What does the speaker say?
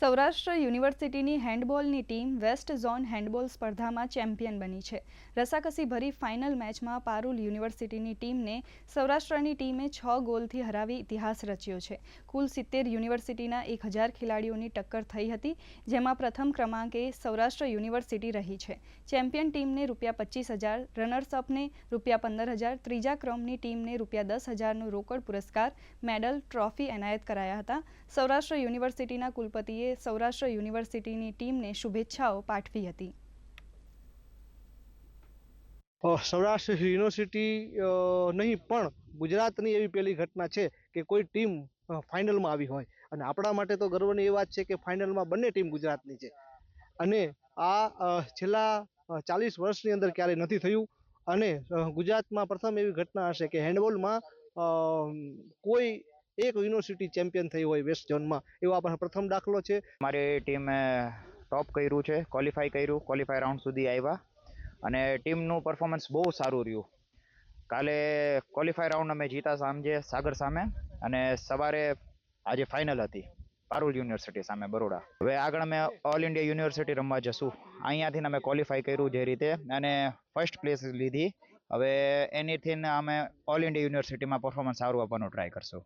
સૌરાષ્ટ્ર યુનિવર્સિટીની હેન્ડબોલની team west zone handball સ્પર્ધામાં ચેમ્પિયન બની છે. રસાકસી ભરી ફાઇનલ મેચમાં પારુલ યુનિવર્સિટીની ટીમને સૌરાષ્ટ્રની ટીમે છ ગોલથી હરાવી ઇતિહાસ રચ્યો છે. કુલ સિત્તેર યુનિવર્સિટીના એક હજાર ખેલાડીઓની ટક્કર થઈ હતી, જેમાં પ્રથમ ક્રમાંકે સૌરાષ્ટ્ર યુનિવર્સિટી રહી છે. ચેમ્પિયન ટીમને રૂપિયા પચીસ હજાર રનર્સ અપને રૂપિયા પંદર હજાર, ત્રીજા ક્રમની ટીમને રૂપિયા દસ હજારનો રોકડ પુરસ્કાર, મેડલ, ટ્રોફી એનાયત કરાયા હતા. સૌરાષ્ટ્ર યુનિવર્સિટીના કુલપતિએ સૌરાષ્ટ્ર યુનિવર્સિટીની ટીમને શુભેચ્છાઓ પાઠવી હતી. સૌરાષ્ટ્ર યુનિવર્સિટી નહીં, પણ ગુજરાતની એવી પહેલી ઘટના છે કે કોઈ ટીમ ફાઇનલમાં આવી હોય. અને આપણા માટે તો ગર્વની એ વાત છે કે ફાઇનલમાં બંને ટીમ ગુજરાતની છે. અને આ છેલ્લા ચાલીસ વર્ષની અંદર ક્યારેય નથી થયું. અને ગુજરાતમાં પ્રથમ એવી ઘટના હશે કે હેન્ડબોલમાં કોઈ એક યુનિવર્સિટી ચેમ્પિયન થઈ હોય વેસ્ટ ઝોનમાં એવો આપણો પ્રથમ દાખલો છે. મારી ટીમે ટોપ કર્યું છે ક્વોલિફાય કર્યું ક્વોલિફાય રાઉન્ડ સુધી આવ્યા. અને ટીમનું પરફોર્મન્સ બહુ સારું રહ્યું. કાલે ક્વોલિફાય રાઉન્ડ અમે જીતા સાંજે સાગર સામે અને સવારે આજે ફાઇનલ હતી, પારુલ યુનિવર્સિટી સામે બરોડા. હવે આગળ અમે ઓલ ઇન્ડિયા યુનિવર્સિટી રમવા જશું. અહીંયાથી અમે ક્વોલિફાય કર્યું જે રીતે અને ફર્સ્ટ પ્લેસ લીધી. હવે એનીથી અમે ઓલ ઇન્ડિયા યુનિવર્સિટીમાં પરફોર્મન્સ સારું આપવાનો ટ્રાય કરશું.